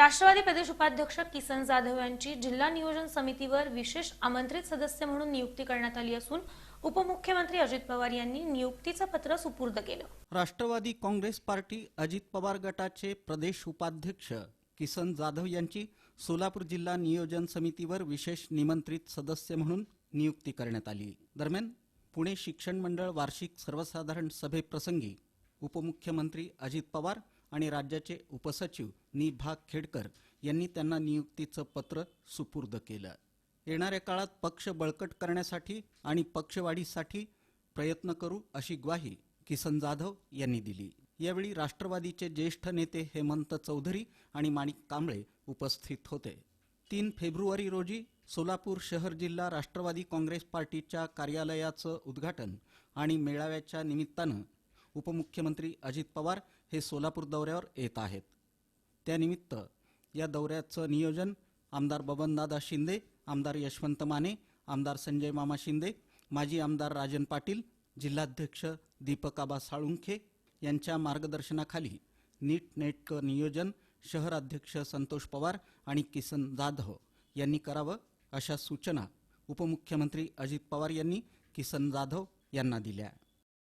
राष्ट्रवादी प्रदेश उपाध्यक्ष किसन जाधव यांची जिल्हा नियोजन समितीवर विशेष आमंत्रित सदस्य म्हणून नियुक्ती करण्यात आली असून उपमुख्यमंत्री अजित पवार यांनी नियुक्तीचं पत्र सुपूर्द केलं. राष्ट्रवादी काँग्रेस पार्टी अजित पवार गटाचे प्रदेश उपाध्यक्ष किसन जाधव यांची सोलापूर जिल्हा नियोजन समितीवर विशेष निमंत्रित सदस्य म्हणून नियुक्ती करण्यात आली. दरम्यान पुणे शिक्षण मंडळ वार्षिक सर्वसाधारण सभेप्रसंगी उपमुख्यमंत्री अजित पवार आणि राज्याचे उपसचिव निभा भाग खेडकर यांनी त्यांना नियुक्तीचं पत्र सुपूर्द केलं. येणाऱ्या काळात पक्ष बळकट करण्यासाठी आणि पक्षवाढीसाठी प्रयत्न करू अशी ग्वाही किसन जाधव यांनी दिली. यावेळी राष्ट्रवादीचे ज्येष्ठ नेते हेमंत चौधरी आणि माणिक कांबळे उपस्थित होते. तीन फेब्रुवारी रोजी सोलापूर शहर जिल्हा राष्ट्रवादी काँग्रेस पार्टीच्या कार्यालयाचं उद्घाटन आणि मेळाव्याच्या निमित्तानं उपमुख्यमंत्री अजित पवार हे सोलापूर दौऱ्यावर येत आहेत. त्यानिमित्त या दौऱ्याचं नियोजन आमदार बबनदादा शिंदे आमदार यशवंत माने आमदार संजय मामा शिंदे माजी आमदार राजन पाटील जिल्हाध्यक्ष दीपक आबा साळुंखे यांच्या मार्गदर्शनाखाली नीटनेटकं नियोजन शहराध्यक्ष संतोष पवार आणि किसन जाधव यांनी करावं अशा सूचना उपमुख्यमंत्री अजित पवार यांनी किसन जाधव यांना दिल्या.